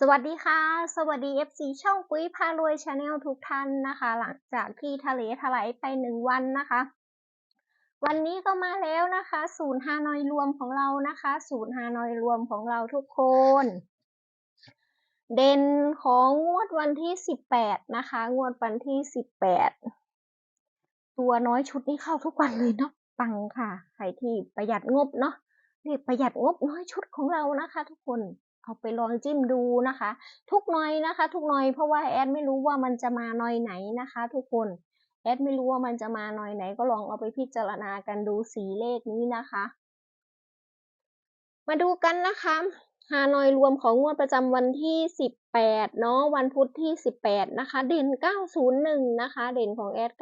สวัสดีค่ะ สวัสดี FC ช่องปุ้ยพารวยชาแนลทุกท่านนะคะ หลังจากที่ทะเลถลายไปหนึ่งวันนะคะ วันนี้ก็มาแล้วนะคะ ศูนย์ฮานอยรวมของเรานะคะ ศูนย์ฮานอยรวมของเราทุกคน เด่นของงวดวันที่สิบแปดนะคะ งวดวันที่สิบแปดตัวน้อยชุดนี้เข้าทุกวันเลยเนาะปังค่ะ ใครที่ประหยัดงบเนาะเรียกประหยัดงบน้อยชุดของเรานะคะ ทุกคน เอาไปลองจิ้มดูนะคะ ทุกหน่อยนะคะ ทุกหน่อยเพราะว่าแอดไม่รู้ว่ามันจะมาหน่อยไหนนะคะ ทุกคนแอดไม่รู้ว่ามันจะมาหน่อยไหน ก็ลองเอาไปพิจารณากันดูสีเลขนี้นะคะ มาดูกันนะคะ ฮานอยรวมของงวดประจำวันที่ 18 เนาะวันพุธที่ 18 นะคะ เด่น 901 นะคะ เด่นของแอด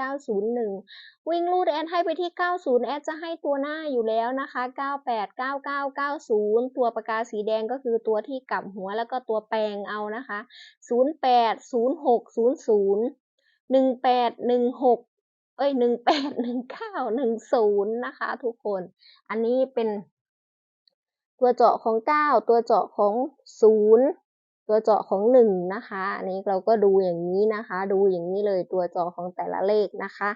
901 วิ่งรูดแอดให้ไปที่ 90 แอดจะให้ตัวหน้าอยู่แล้วนะคะ 98 99 90 ตัวประกาศสีแดงก็คือตัวที่กลับหัวแล้วก็ตัวแปลงเอานะคะ 08 06 00 18 16 เอ้ย 18 19 10 นะคะ ทุกคน อันนี้เป็น ตัวเจาะของ 9 ตัวเจาะของ 0 ตัวเจาะของ 1 นะคะอันนี้เราก็ดูอย่างนี้นะคะ ดูอย่างนี้เลยตัวเจาะของแต่ละเลขนะคะ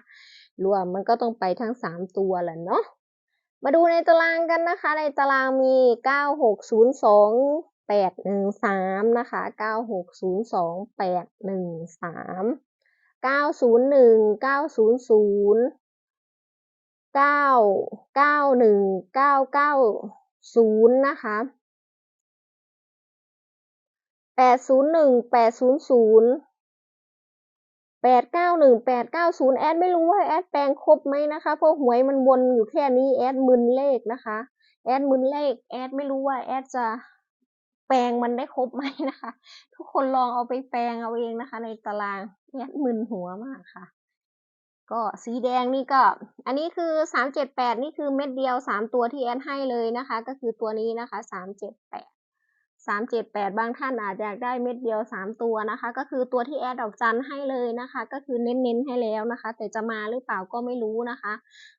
รวมมันก็ต้องไปทั้ง 3 ตัวแหละเนาะมาดูในตารางกันนะคะ ในตารางมี 9602 813 นะคะ 9602 813 901 900 991 99 ศูนย์นะคะแปดศูนย์หนึ่งแปดศูนย์ศูนย์แปดเก้าหนึ่งแปดเก้าศูนย์แอดไม่รู้ว่าแอดแปลงครบไหมนะคะ เพราะหวยมันวนอยู่แค่นี้แอดมึนเลขนะคะ แอดมึนเลขแอดไม่รู้ว่าแอดจะแปลงมันได้ครบไหมนะคะ ทุกคนลองเอาไปแปลงเอาเองนะคะ ในตารางแอดมึนหัวมากค่ะ ก็สีแดงนี่ก็ อันนี้คือสามเจ็ดแปดนี่คือเม็ดเดียวสามตัวที่แอดให้เลยนะคะ ก็คือตัวนี้นะคะสามเจ็ดแปดสามเจ็ดแปดบางท่านอาจจะอยากได้เม็ดเดียวสามตัวนะคะ ก็คือตัวที่แอดดอกจันให้เลยนะคะ ก็คือเน้นๆให้แล้วนะคะ แต่จะมาหรือเปล่าก็ไม่รู้นะคะ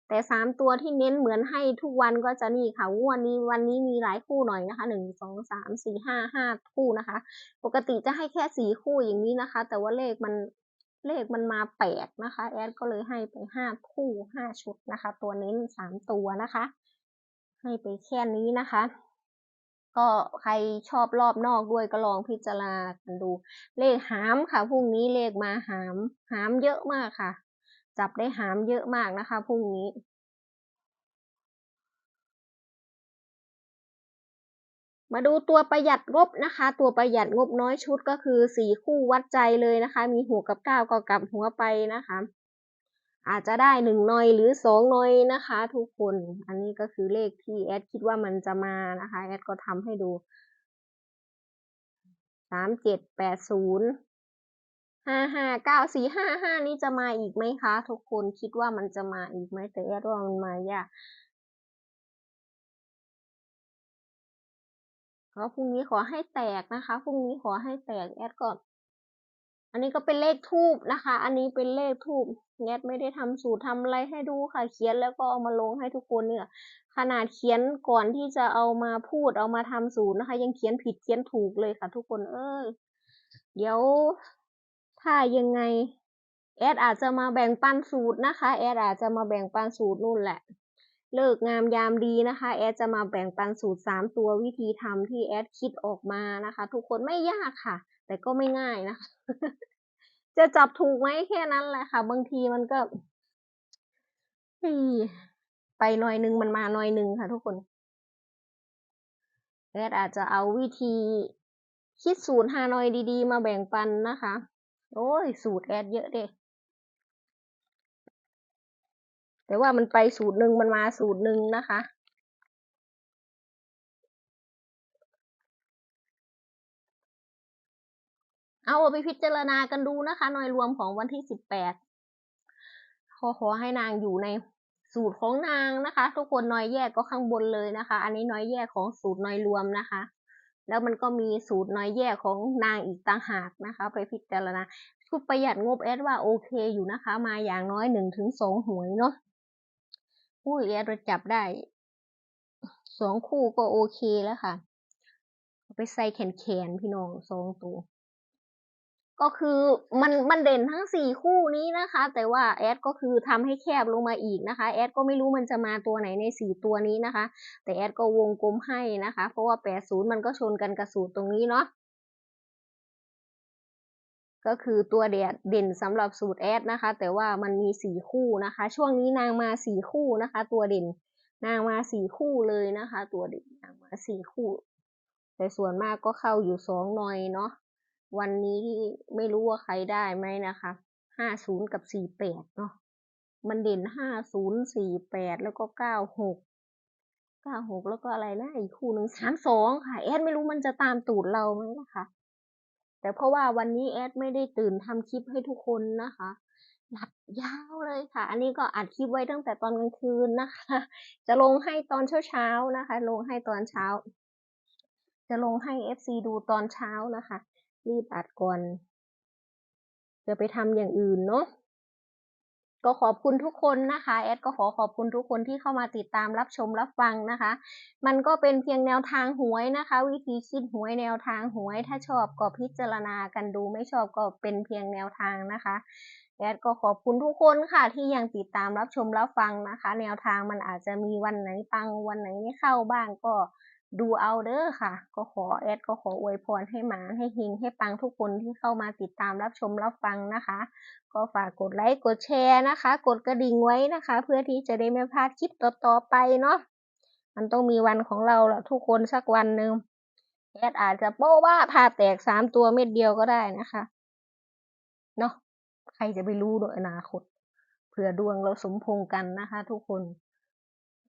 แต่สามตัวที่เน้นเหมือนให้ทุกวันก็จะนี่ค่ะวันนี้วันนี้มีหลายคู่หน่อยนะคะหนึ่งสองสามสี่ห้าห้าคู่นะคะ ปกติจะให้แค่สี่คู่อย่างนี้นะคะ แต่ว่าเลขมัน เลขมันมาแปดนะคะ แอดก็เลยให้ไปห้าคู่ห้าชุดนะคะ ตัวนี้สามตัวนะคะ ให้ไปแค่นี้นะคะ ก็ใครชอบรอบนอกด้วยก็ลองพิจารณากันดู เลขหามค่ะพรุ่งนี้เลขมาหามหามเยอะมากค่ะ จับได้หามเยอะมากนะคะพรุ่งนี้ มาดูตัวประหยัดงบนะคะ ตัวประหยัดงบน้อยชุดก็คือสี่คู่วัดใจเลยนะคะ มีหัวกับเก้าก็กลับหัวไปนะคะ อาจจะได้หนึ่งนอยหรือสองนอยนะคะ ทุกคน อันนี้ก็คือเลขที่แอดคิดว่ามันจะมานะคะ แอดก็ทำให้ดูสามเจ็ดแปดศูนย์ห้าห้าเก้าสี่ห้าห้านี้จะมาอีกไหมคะ ทุกคนคิดว่ามันจะมาอีกไหมแต่แอดว่ามันมายาก ก็พรุ่งนี้ขอให้แตกนะคะ พรุ่งนี้ขอให้แตกแอดก่อน อันนี้ก็เป็นเลขทูบนะคะ อันนี้เป็นเลขทูบแอดไม่ได้ทำสูตรทำอะไรให้ดูค่ะ เขียนแล้วก็เอามาลงให้ทุกคนเนี่ย ขนาดเขียนก่อนที่จะเอามาพูดเอามาทำสูตรนะคะ ยังเขียนผิดเขียนถูกเลยค่ะ ทุกคน เอ้ย เดี๋ยวถ้ายังไงแอดอาจจะมาแบ่งปันสูตรนะคะ แอดอาจจะมาแบ่งปันสูตรนู่นแหละ เลิกงามยามดีนะคะ แอดจะมาแบ่งปันสูตรสามตัววิธีทำที่แอดคิดออกมานะคะ ทุกคนไม่ยากค่ะ แต่ก็ไม่ง่ายนะคะจะจับถูกไหมแค่นั้นแหละค่ะ บางทีมันก็ไปหน่อยนึงมันมาหน่อยนึงค่ะ ทุกคนแอดอาจจะเอาวิธีคิดสูตรฮานอยดี ๆ มาแบ่งปันนะคะ โอ้ย สูตรแอดเยอะเด้ แต่ว่ามันไปสูตรหนึ่งมันมาสูตรหนึ่งนะคะ เอาไปพิจารณากันดูนะคะหน่วยรวมของวันที่สิบแปดขอขอให้นางอยู่ในสูตรของนางนะคะ ทุกคนน้อยแยกก็ข้างบนเลยนะคะ อันนี้น้อยแยกของสูตรน้อยรวมนะคะ แล้วมันก็มีสูตรน้อยแยกของนางอีกต่างหากนะคะ ไปพิจารณาชุดประหยัดงบแอดว่าโอเคอยู่นะคะ มาอย่างน้อยหนึ่งถึงสองหวยเนาะ คู่แอดจับได้สองคู่ก็โอเคแล้วค่ะ ไปใส่แขนแขนๆพี่น้องสองตัว ก็คือมันมันเด่นทั้งสี่คู่นี้นะคะ แต่ว่าแอดก็คือทำให้แคบลงมาอีกนะคะ แอดก็ไม่รู้มันจะมาตัวไหนในสี่ตัวนี้นะคะ แต่แอดก็วงกลมให้นะคะ เพราะว่าแปดศูนย์มันก็ชนกันกับสูตรตรงนี้เนาะ ก็คือตัวเด่นสำหรับสูตรแอดนะคะ แต่ว่ามันมีสี่คู่นะคะ ช่วงนี้นางมาสี่คู่นะคะ ตัวเด่นนางมาสี่คู่เลยนะคะ ตัวเด่นนางมาสี่คู่ แต่ส่วนมากก็เข้าอยู่สองหน่อยเนาะวันนี้ไม่รู้ว่าใครได้ไหมนะคะห้าศูนย์กับสี่แปดเนาะมันเด่นห้าศูนย์สี่แปดแล้วก็เก้าหกเก้าหกแล้วก็อะไรนะอีกคู่หนึ่งสามสองค่ะแอดไม่รู้มันจะตามตูดเราไหมนะคะ แต่เพราะว่าวันนี้แอดไม่ได้ตื่นทำคลิปให้ทุกคนนะคะ หลับยาวเลยค่ะ อันนี้ก็อัดคลิปไว้ตั้งแต่ตอนกลางคืนนะคะ จะลงให้ตอนเช้าๆนะคะ ลงให้ตอนเช้า จะลงให้ FC ดูตอนเช้านะคะ รีบอัดก่อนจะไปทำอย่างอื่นเนาะ ก็ขอบคุณทุกคนนะคะ แอดก็ขอขอบคุณทุกคนที่เข้ามาติดตามรับชมรับฟังนะคะ มันก็เป็นเพียงแนวทางหวยนะคะ วิธีคิดหวยแนวทางหวย ถ้าชอบก็พิจารณากันดูไม่ชอบก็เป็นเพียงแนวทางนะคะแอดก็ขอบคุณทุกคนค่ะ ที่ยังติดตามรับชมรับฟังนะคะ แนวทางมันอาจจะมีวันไหนปังวันไหนไม่เข้าบ้างก็ ดูเอาเด้อค่ะ ก็ขอแอดก็ขออวยพรให้หมาให้เฮงให้ปังทุกคนที่เข้ามาติดตามรับชมรับฟังนะคะ ก็ฝากกดไลค์กดแชร์นะคะ กดกระดิ่งไว้นะคะ เพื่อที่จะได้ไม่พลาดคลิปต่อๆไปเนาะมันต้องมีวันของเราละทุกคนสักวันหนึ่งแอดอาจจะโป้ว่าพาแตกสามตัวเม็ดเดียวก็ได้นะคะเนาะใครจะไปรู้โดยอนาคตเผื่อดวงเราสมพงกันนะคะ ทุกคน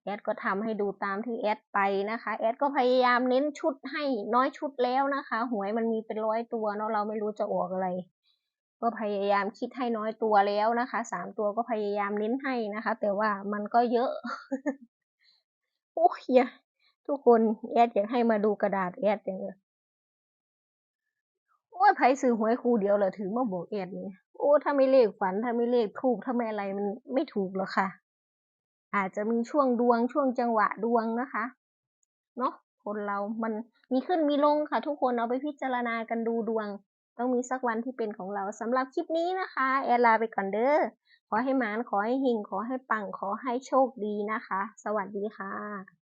แอดก็ทำให้ดูตามที่แอดไปนะคะแอดก็พยายามเน้นชุดให้น้อยชุดแล้วนะคะ หวยมันมีเป็นร้อยตัวเนาะเราไม่รู้จะออกอะไร ก็พยายามคิดให้น้อยตัวแล้วนะคะสามตัวก็พยายามเน้นให้นะคะ แต่ว่ามันก็เยอะโอ้ยทุกคนแอดอยากให้มาดูกระดาษแอดอย่างเลยโอ้ยไผซื้อหวยครูเดียวเลยถึงมาบอกแอดนี่โอ้ถ้าไม่เลขฝันถ้าไม่เลขถูกถ้าไม่อะไรมันไม่ถูกหรอกค่ะ อาจจะมีช่วงดวงช่วงจังหวะดวงนะคะเนาะคนเรามันมีขึ้นมีลงค่ะ ทุกคนเอาไปพิจารณากันดูดวง ต้องมีสักวันที่เป็นของเราสำหรับคลิปนี้นะคะแอดลาไปก่อนเด้อขอให้หมานขอให้หิงขอให้ปังขอให้โชคดีนะคะ สวัสดีค่ะ